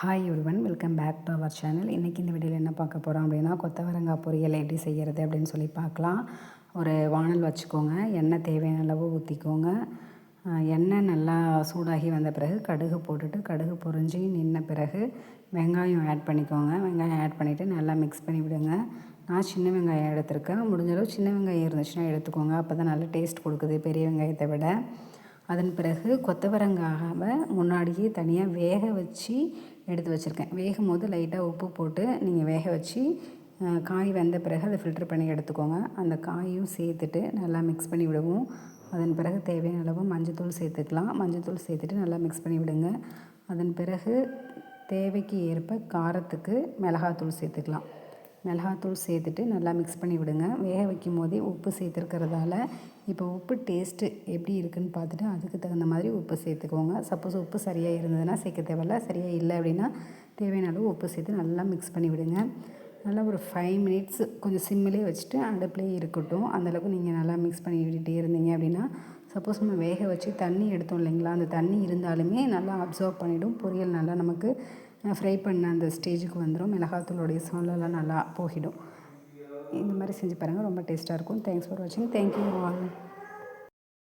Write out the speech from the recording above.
Hi ஒருவன் welcome back to our channel இன்றைக்கி இந்த வீடியோவில் என்ன பார்க்க போகிறோம் அப்படின்னா கொத்தவரங்காய் பொரியல் எப்படி செய்கிறது அப்படின்னு சொல்லி பார்க்கலாம். ஒரு வானல் வச்சுக்கோங்க எண்ணெய் தேவையான அளவு ஊற்றிக்கோங்க எண்ணெய் நல்லா சூடாகி வந்த பிறகு கடுகு போட்டுட்டு கடுகு பொறிஞ்சி நின்ன பிறகு வெங்காயம் ஆட் பண்ணிக்கோங்க. வெங்காயம் ஆட் பண்ணிவிட்டு நல்லா மிக்ஸ் பண்ணி விடுங்க. நான் சின்ன வெங்காயம் எடுத்திருக்கேன். முடிஞ்சளவு சின்ன வெங்காயம் இருந்துச்சுன்னா எடுத்துக்கோங்க. அப்போ தான் நல்லா டேஸ்ட் கொடுக்குது பெரிய வெங்காயத்தை விட. அதன் பிறகு கொத்தவரங்காவை முன்னாடியே தனியாக வேக வச்சு எடுத்து வச்சுருக்கேன். வேகும் போது லைட்டாக உப்பு போட்டு நீங்கள் வேக வச்சு காய் வெந்த பிறகு அதை ஃபில்டர் பண்ணி எடுத்துக்கோங்க. அந்த காயும் சேர்த்துட்டு நல்லா மிக்ஸ் பண்ணி விடுவோம். அதன் பிறகு தேவையான அளவு மஞ்சத்தூள் சேர்த்துக்கலாம். மஞ்சத்தூள் சேர்த்துட்டு நல்லா மிக்ஸ் பண்ணி விடுங்க. அதன் பிறகு தேவைக்கு ஏற்ப காரத்துக்கு மிளகாத்தூள் சேர்த்துக்கலாம். மிளகாத்தூள் சேர்த்துட்டு நல்லா மிக்ஸ் பண்ணி விடுங்க. வேக வைக்கும் போதே உப்பு சேர்த்துருக்கிறதால இப்போ உப்பு டேஸ்ட்டு எப்படி இருக்குன்னு பார்த்துட்டு அதுக்கு தகுந்த மாதிரி உப்பு சேர்த்துக்கோங்க. சப்போஸ் உப்பு சரியாக இருந்ததுன்னா சேர்க்க தேவையில்ல. சரியாக இல்லை அப்படின்னா தேவையான அளவு உப்பு சேர்த்து நல்லா மிக்ஸ் பண்ணி விடுங்க. நல்லா ஒரு ஃபைவ் மினிட்ஸ் கொஞ்சம் சிம்மிலே வச்சுட்டு அடுப்புலேயே இருக்கட்டும். அந்தளவுக்கு நீங்கள் நல்லா மிக்ஸ் பண்ணி விட்டுட்டே இருந்தீங்க அப்படின்னா சப்போஸ் நம்ம வேக வச்சு தண்ணி எடுத்தோம் இல்லைங்களா? அந்த தண்ணி இருந்தாலுமே நல்லா அப்சர்வ் பண்ணிவிடும் பொரியல் நல்லா நமக்கு ஃப்ரை பண்ண அந்த ஸ்டேஜுக்கு வந்துடும் மிளகாத்தூளுடைய ஸ்மெல்லாம் நல்லா போகிடும். இந்த மாதிரி செஞ்சு பாருங்கள் ரொம்ப டேஸ்ட்டாக இருக்கும். தேங்க்ஸ் ஃபார் வாட்சிங் தேங்க்யூ ஆல்